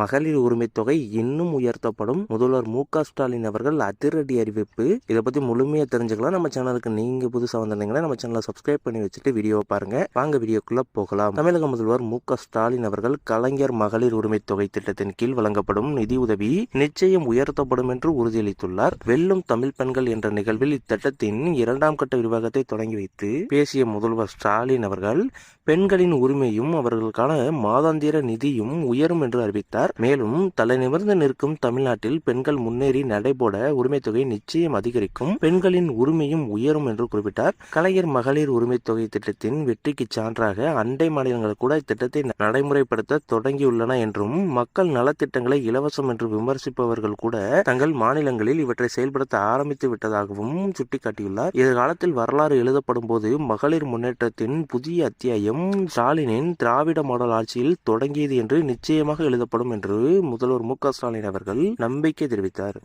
மகளிர் உரிமை தொகை இன்னும் உயர்த்தப்படும். முதல்வர் மு ஸ்டாலின் அவர்கள் அதிரடி அறிவிப்பு. இதை பத்தி முழுமையா தெரிஞ்சுக்கலாம். நம்ம சேனலுக்கு நீங்க புதுசா வந்திருந்தீங்கன்னா நம்ம சேனலை சப்ஸ்கிரைப் பண்ணி வச்சுட்டு வீடியோ பாருங்க. வாங்க வீடியோக்குள்ள போகலாம். தமிழக முதல்வர் மு ஸ்டாலின் அவர்கள் கலைஞர் மகளிர் உரிமை தொகை திட்டத்தின் கீழ் வழங்கப்படும் நிதி உதவி நிச்சயம் உயர்த்தப்படும் என்று உறுதியளித்துள்ளார். வெல்லும் தமிழ் பெண்கள் என்ற நிகழ்வில் இத்திட்டத்தின் இரண்டாம் கட்ட விரிவாகத்தை தொடங்கி வைத்து பேசிய முதல்வர் ஸ்டாலின் அவர்கள் பெண்களின் உரிமையும் அவர்களுக்கான மாதாந்திர நிதியும் உயரும் என்று அறிவித்தார். மேலும் தலை நிமிர்ந்து நிற்கும் தமிழ்நாட்டில் பெண்கள் முன்னேறி நடைபோட உரிமை தொகை நிச்சயம் அதிகரிக்கும். பெண்களின் உரிமையும் உயரும் என்று குறிப்பிட்டார். கலைஞர் மகளிர் உரிமை தொகை திட்டத்தின் வெற்றிக்கு சான்றாக அண்டை மாநிலங்கள் கூட இத்திட்டத்தை நடைமுறைப்படுத்த தொடங்கியுள்ளன என்றும் மக்கள் நலத்திட்டங்களை இலவசம் என்று விமர்சிப்பவர்கள் கூட தங்கள் மாநிலங்களில் இவற்றை செயல்படுத்த ஆரம்பித்து விட்டதாகவும் சுட்டிக்காட்டியுள்ளார். எதிர்காலத்தில் வரலாறு எழுதப்படும் போது மகளிர் முன்னேற்றத்தின் புதிய அத்தியாயம் ஸ்டாலினின் திராவிட மாடல் ஆட்சியில் தொடங்கியது என்று நிச்சயமாக எழுதப்படும் என்று முதல்வர் மு க ஸ்டாலின் அவர்கள் நம்பிக்கை தெரிவித்தார்.